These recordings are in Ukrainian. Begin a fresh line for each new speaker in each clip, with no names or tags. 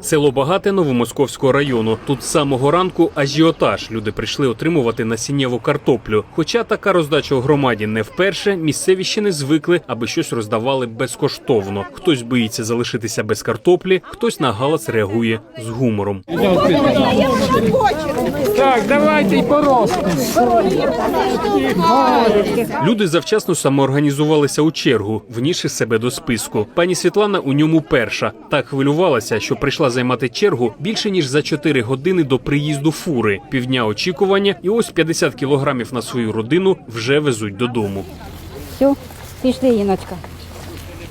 Село Багате Новомосковського району. Тут з самого ранку ажіотаж. Люди прийшли отримувати насіннєву картоплю. Хоча така роздача у громаді не вперше, місцеві ще не звикли, аби щось роздавали безкоштовно. Хтось боїться залишитися без картоплі, хтось на галас реагує з гумором.
Так, давайте й порости.
Люди завчасно самоорганізувалися у чергу, внісши себе до списку. Пані Світлана у ньому перша. Так хвилювалася, що прийшла займати чергу більше ніж за 4 години до приїзду фури. Півдня очікування, і ось 50 кілограмів на свою родину вже везуть додому.
Все, пішли, Іночка.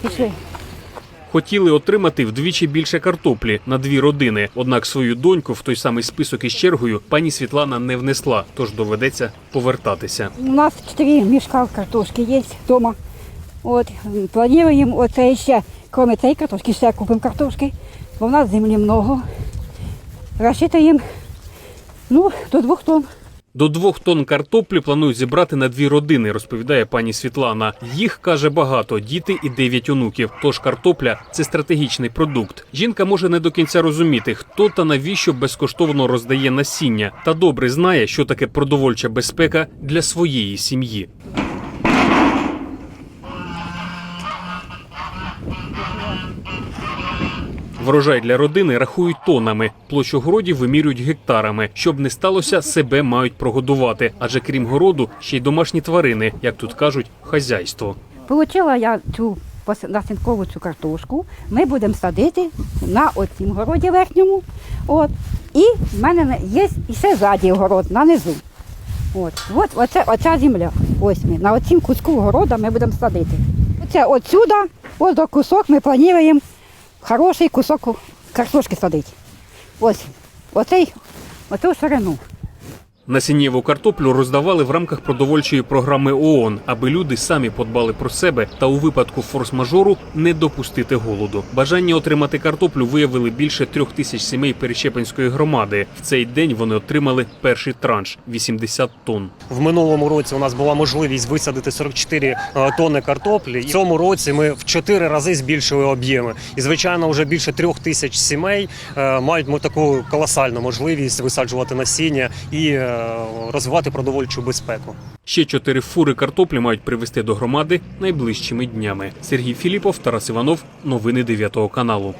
Пішли.
Хотіли отримати вдвічі більше картоплі на дві родини. Однак свою доньку в той самий список із чергою пані Світлана не внесла, тож доведеться повертатися.
У нас четыре мешка картошки есть дома. Вот, м, планируем вот ще, кроме цієї картошки, ще купимо картошки, бо в нас землі много. Рассчитаем, ну, до двох тонн.
До двох тонн картоплі планують зібрати на дві родини, розповідає пані Світлана. Їх каже багато діти і дев'ять онуків. Тож картопля це стратегічний продукт. Жінка може не до кінця розуміти, хто та навіщо безкоштовно роздає насіння, та добре знає, що таке продовольча безпека для своєї сім'ї. Врожай для родини рахують тонами, площу городів вимірюють гектарами. Щоб не сталося, себе мають прогодувати. Адже крім городу, ще й домашні тварини, як тут кажуть, хазяйство.
Получила я цю насінкову цю картошку. Ми будемо садити на оцім городі верхньому. От. І в мене є ще ззаді город, на низу. От, от оце, оця земля. Ось ми. На оцім куску города ми будемо садити. Оце отсюда, ось до кусок ми плануємо хороший кусок картошки садити. Ось, оцей, оцю ширину.
Насіннєву картоплю роздавали в рамках продовольчої програми ООН, аби люди самі подбали про себе та у випадку форс-мажору не допустити голоду. Бажання отримати картоплю виявили більше трьох тисяч сімей Перещепинської громади. В цей день вони отримали перший транш 80 тонн.
В минулому році у нас була можливість висадити 44 е, тонни картоплі. В цьому році ми в 4 рази збільшили об'єми. І звичайно, вже більше трьох тисяч сімей е, мають таку колосальну можливість висаджувати насіння і е, розвивати продовольчу безпеку.
Ще чотири фури картоплі мають привезти до громади найближчими днями. Сергій Філіпов, Тарас Іванов. Новини 9 каналу.